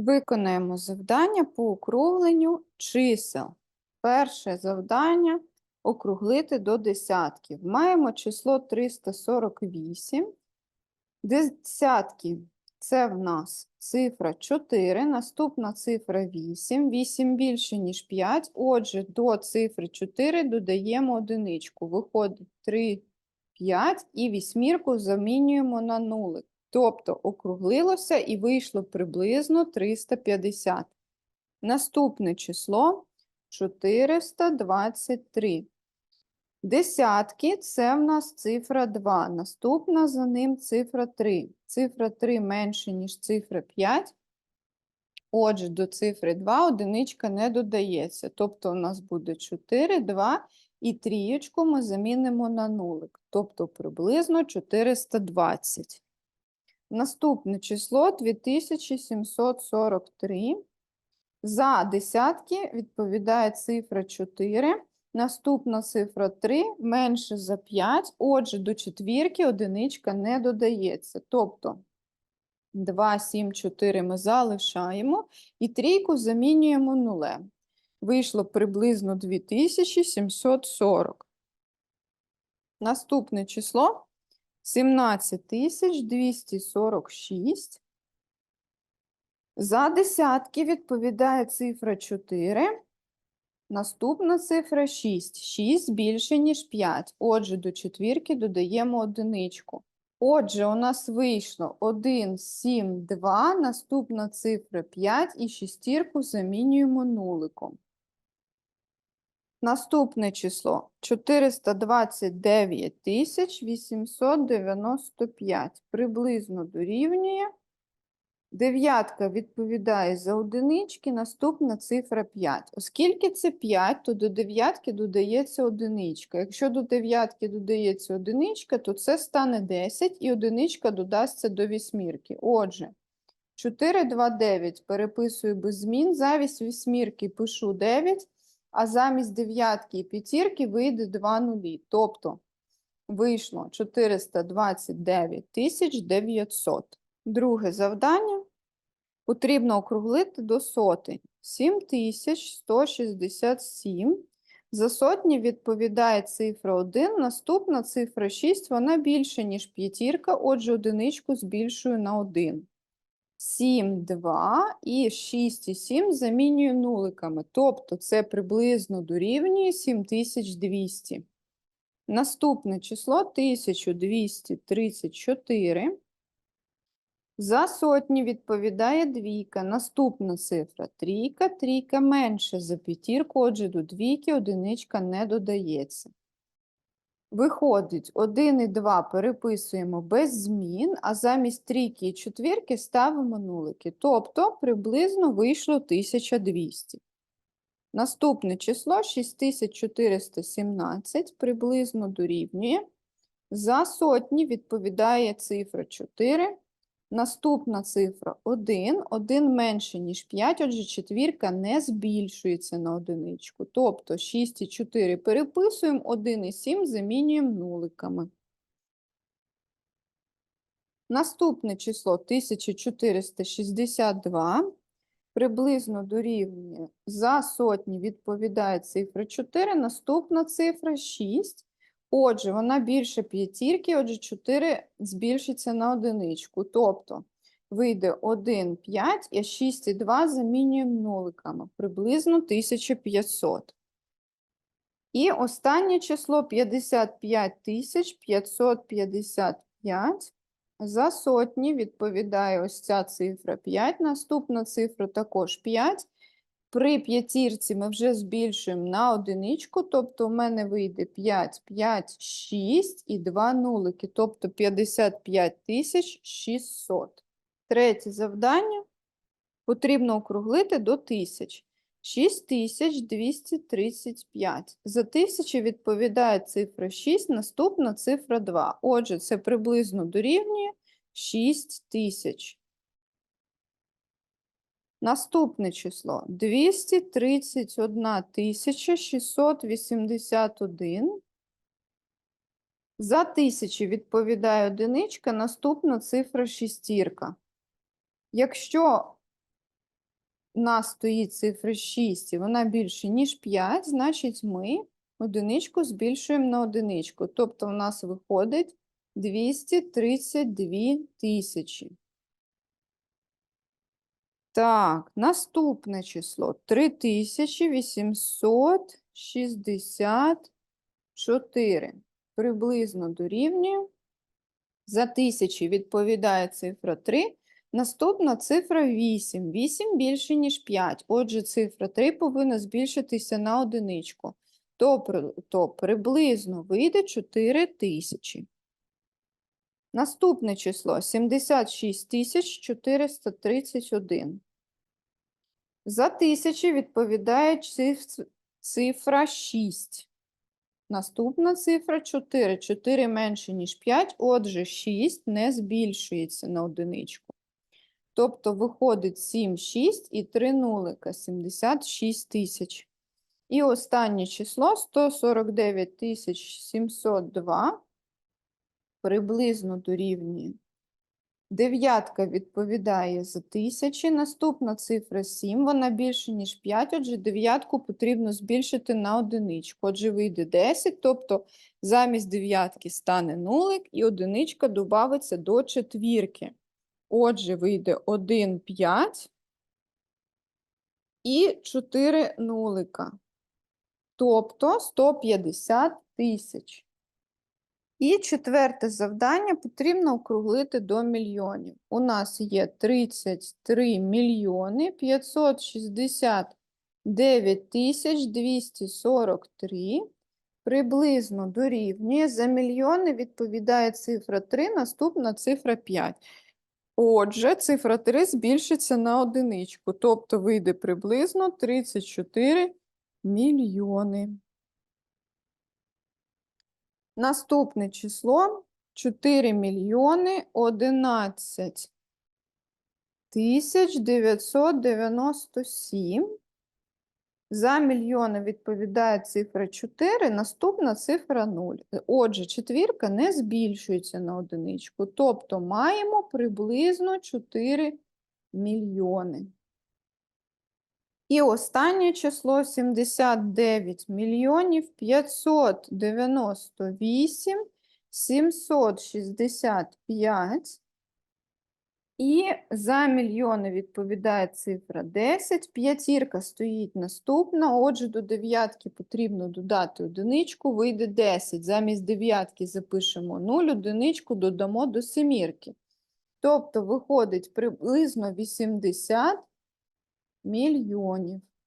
Виконаємо завдання по округленню чисел. Перше завдання округлити до десятків. Маємо число 348. Десятки це в нас цифра 4, наступна цифра 8. 8 більше, ніж 5. Отже, до цифри 4 додаємо одиничку. Виходить 3, 5 і вісьмірку замінюємо на нулик. Тобто округлилося і вийшло приблизно 350. Наступне число 423. Десятки це в нас цифра 2. Наступна за ним цифра 3. Цифра 3 менше, ніж цифра 5. Отже, до цифри 2 одиничка не додається. Тобто у нас буде 4, 2 і трієчку ми замінимо на нулик. Тобто приблизно 420. Наступне число 2743. За десятки відповідає цифра 4. Наступна цифра 3 менше за 5. Отже, до четвірки одиничка не додається. Тобто 2, 7, 4 ми залишаємо і трійку замінюємо нулем. Вийшло приблизно 2740. Наступне число 17246. За десятки відповідає цифра 4. Наступна цифра 6. 6 більше, ніж 5. Отже, до четвірки додаємо одиничку. Отже, у нас вийшло 1, 7, 2. Наступна цифра 5 і шістірку замінюємо нуликом. Наступне число 429 895 приблизно дорівнює. Дев'ятка відповідає за одинички, наступна цифра 5. Оскільки це 5, то до дев'ятки додається одиничка. Якщо до дев'ятки додається одиничка, то це стане 10 і одиничка додасться до вісьмірки. Отже, 4, 2, 9 переписую без змін, замість вісьмірки пишу 9, а замість дев'ятки і п'ятірки вийде 2 нулі. Тобто вийшло 429 900. Друге завдання. Потрібно округлити до сотень. 7167. За сотні відповідає цифра 1. Наступна цифра 6, вона більше, ніж п'ятірка, отже, одиничку збільшую на 1. 7, 2 і 6 і 7 замінюю нуликами. Тобто це приблизно дорівнює 7200. Наступне число 1234. За сотні відповідає двійка. Наступна цифра трійка. Трійка менше за п'ятірку, отже, до двійки одиничка не додається. Виходить, 1 і 2 переписуємо без змін, а замість трійки і четвірки ставимо нулики. Тобто приблизно вийшло 1200. Наступне число 6417 приблизно дорівнює. За сотні відповідає цифра 4. Наступна цифра 1. 1 менше, ніж 5, отже, четвірка не збільшується на одиничку. Тобто 6 і 4 переписуємо, 1 і 7 замінюємо нуликами. Наступне число 1462. Приблизно дорівнює за сотні відповідає цифра 4, наступна цифра 6. Отже, вона більше п'ятірки, отже, 4 збільшиться на одиничку. Тобто вийде 1, 5, а 6 і 2 замінюємо нуликами. Приблизно 1500. І останнє число 55 555. За сотні відповідає ось ця цифра 5. Наступна цифра також 5. При п'ятірці ми вже збільшуємо на одиничку, тобто у мене вийде 5, 5, 6 і 2 нулики, тобто 55 600. Третє завдання потрібно округлити до 1000. 6235. За 1000 відповідає цифра 6, наступна цифра 2. Отже, це приблизно дорівнює 6000. Наступне число 231 681. За тисячі відповідає одиничка, наступна цифра шістірка. Якщо у нас стоїть цифра 6 і вона більше, ніж 5, значить ми одиничку збільшуємо на одиничку. Тобто у нас виходить 232 тисячі. Так, наступне число 3864 приблизно дорівнює. За тисячі відповідає цифра 3. Наступна цифра 8. 8 більше, ніж 5. Отже, цифра 3 повинна збільшитися на одиничку. То, то приблизно вийде 4 тисячі. Наступне число 76 431. За тисячі відповідає цифра 6. Наступна цифра 4. 4 менше, ніж 5, отже, 6 не збільшується на одиничку. Тобто виходить 7, 6 і 3 нулика, 76 тисяч. І останнє число 149 702 приблизно дорівнює. Дев'ятка відповідає за тисячі. Наступна цифра 7, вона більше, ніж 5, отже, дев'ятку потрібно збільшити на одиничку. Отже, вийде 10, тобто замість дев'ятки стане нулик і одиничка додається до четвірки. Отже, вийде 1, 5 і 4 нулика. Тобто 150 тисяч. І четверте завдання потрібно округлити до мільйонів. У нас є 33 мільйони 569 тисяч 243. Приблизно дорівнює. За мільйони відповідає цифра 3, наступна цифра 5. Отже, цифра 3 збільшиться на одиничку, тобто вийде приблизно 34 мільйони. Наступне число 4 мільйони 11 тисяч 997. За мільйони відповідає цифра 4, наступна цифра 0. Отже, четвірка не збільшується на одиничку, тобто маємо приблизно 4 мільйони. І останнє число 79 мільйонів 598 765. І за мільйони відповідає цифра 10. П'ятірка стоїть наступна. Отже, до дев'ятки потрібно додати одиничку, вийде 10. Замість дев'ятки запишемо 0, одиничку додамо до семірки. Тобто виходить приблизно 80 мільйонів.